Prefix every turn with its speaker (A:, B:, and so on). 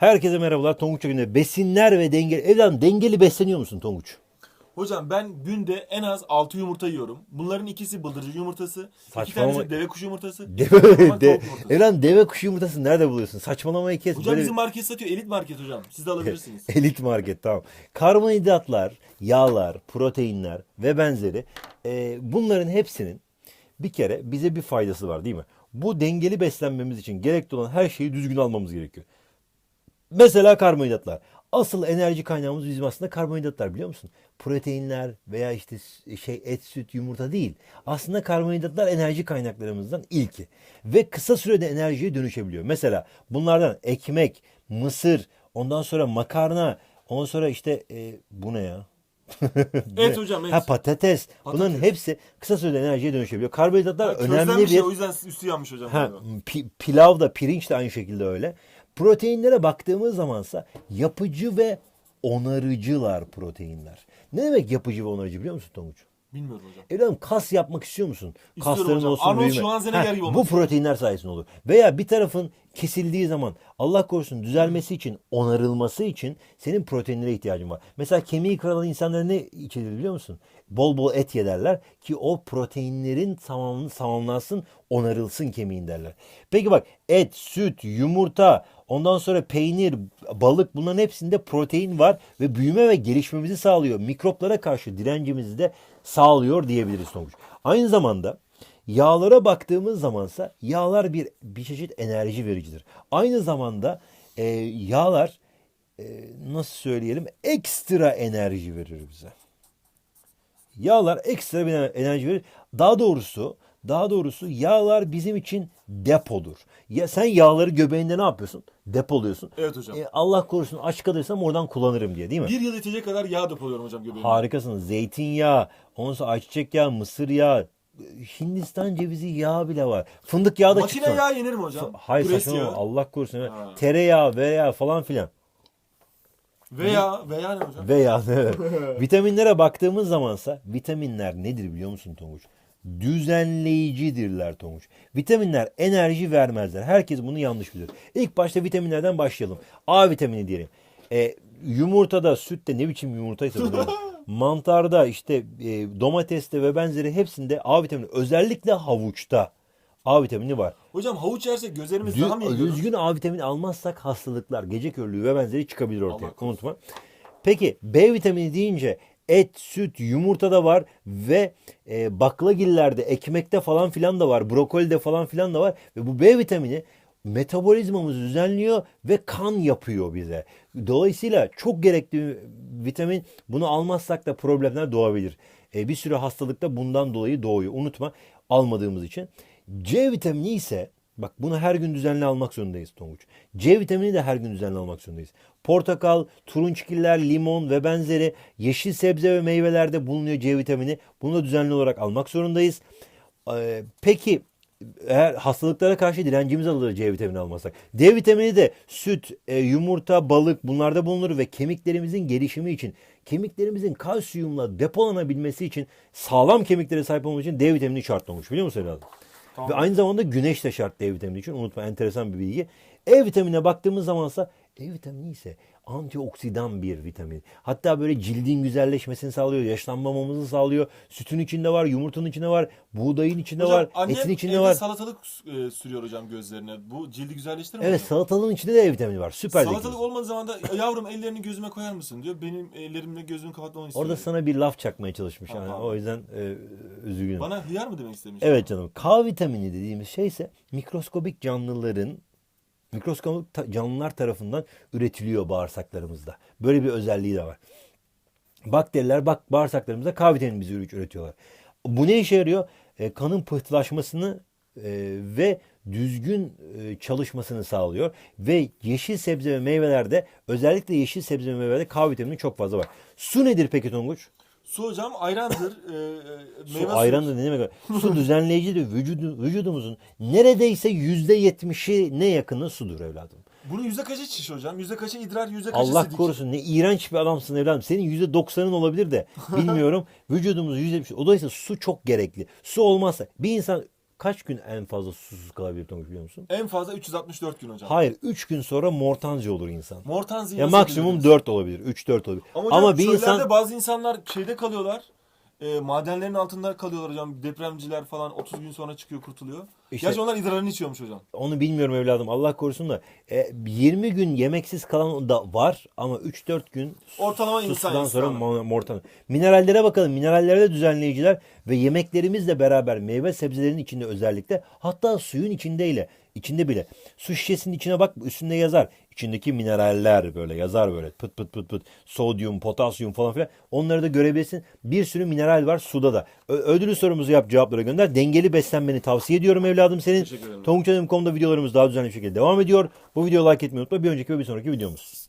A: Herkese merhabalar. Tonguç Çakır'ın besinler ve dengeli. Evladım dengeli besleniyor musun Tonguç?
B: Hocam ben günde en az 6 yumurta yiyorum. Bunların ikisi bıldırcın yumurtası, iki
A: Saçmalama.
B: tanesi deve kuşu yumurtası.
A: Deve, de,
B: yumurtası.
A: evladım deve kuşu yumurtasını nerede buluyorsun? Saçmalamayı kes.
B: Hocam
A: Böyle-
B: bizim market satıyor. Elit market hocam. Siz de alabilirsiniz.
A: Elit market tamam. Karbonhidratlar, yağlar, proteinler ve benzeri e, bunların hepsinin bir kere bize bir faydası var değil mi? Bu dengeli beslenmemiz için gerekli olan her şeyi düzgün almamız gerekiyor. Mesela karbonhidratlar. Asıl enerji kaynağımız bizim aslında karbonhidratlar biliyor musun? Proteinler veya işte şey et, süt, yumurta değil. Aslında karbonhidratlar enerji kaynaklarımızdan ilki. Ve kısa sürede enerjiye dönüşebiliyor. Mesela bunlardan ekmek, mısır, ondan sonra makarna, ondan sonra işte e, bu ne ya?
B: Et hocam et.
A: Ha patates. Bunların
B: Patates.
A: hepsi kısa sürede enerjiye dönüşebiliyor. Karbonhidratlar
B: Ha,
A: önemli bir
B: ya, o yüzden üstü yanmış hocam.
A: Ha, pi- pilav da pirinç de aynı şekilde öyle. Proteinlere baktığımız zamansa yapıcı ve onarıcılar proteinler. Ne demek yapıcı ve onarıcı biliyor musun Tonguç?
B: Bilmiyorum hocam.
A: Evladım kas yapmak istiyor musun?
B: İstiyorum
A: Kasların
B: hocam.
A: olsun
B: Arnold
A: büyüme.
B: Schwarzenegger gibi
A: Bu
B: olmak
A: proteinler sayesinde olur. Veya bir tarafın kesildiği zaman Allah korusun düzelmesi için, onarılması için senin proteinlere ihtiyacın var. Mesela kemiği kırılan insanlara ne içilir biliyor musun? Bol bol et ye derler ki o proteinlerin tamamını tamamlansın, onarılsın kemiğin derler. Peki bak et, süt, yumurta, ondan sonra peynir, balık bunların hepsinde protein var ve büyüme ve gelişmemizi sağlıyor. Mikroplara karşı direncimizi de sağlıyor diyebiliriz Tonguç. Aynı zamanda Yağlara baktığımız zamansa yağlar bir bir çeşit enerji vericidir. Aynı zamanda e, yağlar e, nasıl söyleyelim ekstra enerji verir bize. Yağlar ekstra bir enerji verir. Daha doğrusu daha doğrusu yağlar bizim için depodur. Ya sen yağları göbeğinde ne yapıyorsun? Depoluyorsun.
B: Evet hocam.
A: E, Allah korusun aç kalırsam oradan kullanırım diye değil mi?
B: Bir yıl yetecek kadar yağ depoluyorum hocam göbeğime.
A: Harikasın. Zeytinyağı, ondan sonra ayçiçek yağı, mısır yağı, Hindistan cevizi yağı bile var. Fındık yağı da
B: Makine
A: çıktı.
B: yağı yenir mi hocam?
A: Hayır
B: Pres
A: saçmalama
B: yağı.
A: Allah korusun.
B: Ha.
A: Tereyağı veya falan filan.
B: Veya, veya ne hocam?
A: Veya evet. Vitaminlere baktığımız zamansa vitaminler nedir biliyor musun Tonguç? Düzenleyicidirler Tonguç. Vitaminler enerji vermezler. Herkes bunu yanlış biliyor. İlk başta vitaminlerden başlayalım. A vitamini diyelim. E, yumurtada, sütte ne biçim yumurtaysa bilmiyorum. Mantarda, işte e, domateste ve benzeri hepsinde A vitamini özellikle havuçta A vitamini var.
B: Hocam havuç yersek gözlerimiz
A: Dü-
B: daha mı iyi görür?
A: düzgün A vitamini almazsak hastalıklar, gece körlüğü ve benzeri çıkabilir ortaya.
B: Allah.
A: Unutma. Peki B vitamini deyince et, süt, yumurtada var ve e, baklagillerde, ekmekte falan filan da var. Brokolide falan filan da var. Ve bu B vitamini metabolizmamızı düzenliyor ve kan yapıyor bize. Dolayısıyla çok gerekli vitamin. Bunu almazsak da problemler doğabilir. E, bir sürü hastalıkta bundan dolayı doğuyor. Unutma almadığımız için. C vitamini ise bak bunu her gün düzenli almak zorundayız Tonguç. C vitamini de her gün düzenli almak zorundayız. Portakal, turunçgiller, limon ve benzeri yeşil sebze ve meyvelerde bulunuyor C vitamini. Bunu da düzenli olarak almak zorundayız. Ee, peki eğer hastalıklara karşı direncimiz alır C vitamini almazsak. D vitamini de süt, e, yumurta, balık bunlarda bulunur ve kemiklerimizin gelişimi için, kemiklerimizin kalsiyumla depolanabilmesi için, sağlam kemiklere sahip olmak için D vitamini şart olmuş. Biliyor musun evladım?
B: Tamam.
A: Ve aynı zamanda güneş de şart D vitamini için. Unutma enteresan bir bilgi. E vitamine baktığımız zamansa E vitamini ise antioksidan bir vitamin. Hatta böyle cildin güzelleşmesini sağlıyor, yaşlanmamamızı sağlıyor. Sütün içinde var, yumurtanın içinde var, buğdayın içinde
B: Hocam
A: var,
B: annem
A: etin içinde
B: evde
A: var.
B: salatalık e, sürüyor hocam gözlerine. Bu cildi güzelleştirir mi
A: Evet
B: hocam?
A: salatalığın içinde de E vitamini var. Süper
B: Salatalık olmadığı zaman da yavrum ellerini gözüme koyar mısın diyor. Benim ellerimle gözümü kapatmamı istiyor.
A: Orada sana bir laf çakmaya çalışmış.
B: Ha,
A: Yani. O yüzden e, üzgünüm.
B: Bana hıyar mı demek istemiş?
A: Evet canım. K vitamini dediğimiz şey ise mikroskobik canlıların mikroskobik ta- canlılar tarafından üretiliyor bağırsaklarımızda. Böyle bir özelliği de var. Bakteriler bak bağırsaklarımızda K vitamini üretiyorlar. Bu ne işe yarıyor? E, kanın pıhtılaşmasını e, ve düzgün e, çalışmasını sağlıyor. Ve yeşil sebze ve meyvelerde özellikle yeşil sebze ve meyvelerde K vitamini çok fazla var. Su nedir peki Tonguç?
B: Su hocam ayrandır. e, e,
A: Su
B: meyve
A: ayran
B: suyu.
A: da ne demek? Su düzenleyicidir. Vücudu, vücudumuzun neredeyse yüzde yetmişi ne yakını sudur evladım.
B: Bunun yüzde kaçı çiş hocam? Yüzde kaçı idrar, yüzde kaçı
A: Allah
B: sidik?
A: korusun ne iğrenç bir adamsın evladım. Senin yüzde doksanın olabilir de bilmiyorum. Vücudumuz yüzde yetmiş. Dolayısıyla su çok gerekli. Su olmazsa bir insan kaç gün en fazla susuz kalabilir Tonguç biliyor musun?
B: En fazla 364 gün hocam.
A: Hayır 3 gün sonra mortanca olur insan.
B: Mortanzi'yi
A: Ya maksimum
B: biliriz?
A: 4 olabilir. 3-4 olabilir.
B: Ama,
A: Ama,
B: hocam,
A: bir
B: çöllerde
A: insan
B: bazı insanlar şeyde kalıyorlar. E, madenlerin altında kalıyorlar hocam. Depremciler falan 30 gün sonra çıkıyor kurtuluyor.
A: İşte-
B: Gerçi onlar idrarını içiyormuş hocam.
A: onu bilmiyorum evladım Allah korusun da e, 20 gün yemeksiz kalan da var ama 3-4 gün
B: Ortalama insan
A: sonra
B: insanı.
A: mo- mortan. Minerallere bakalım. Minerallerde düzenleyiciler ve yemeklerimizle beraber meyve sebzelerin içinde özellikle hatta suyun içindeyle içinde bile su şişesinin içine bak üstünde yazar. İçindeki mineraller böyle yazar böyle pıt pıt pıt pıt sodyum, potasyum falan filan. Onları da görebilirsin. Bir sürü mineral var suda da. Ö- ödülü sorumuzu yap cevaplara gönder. Dengeli beslenmeni tavsiye ediyorum evladım senin. Tonguçhanım.com'da videolarımız daha düzenli bir şekilde devam ediyor. Bu videoyu like etmeyi unutma. Bir önceki ve bir sonraki videomuz.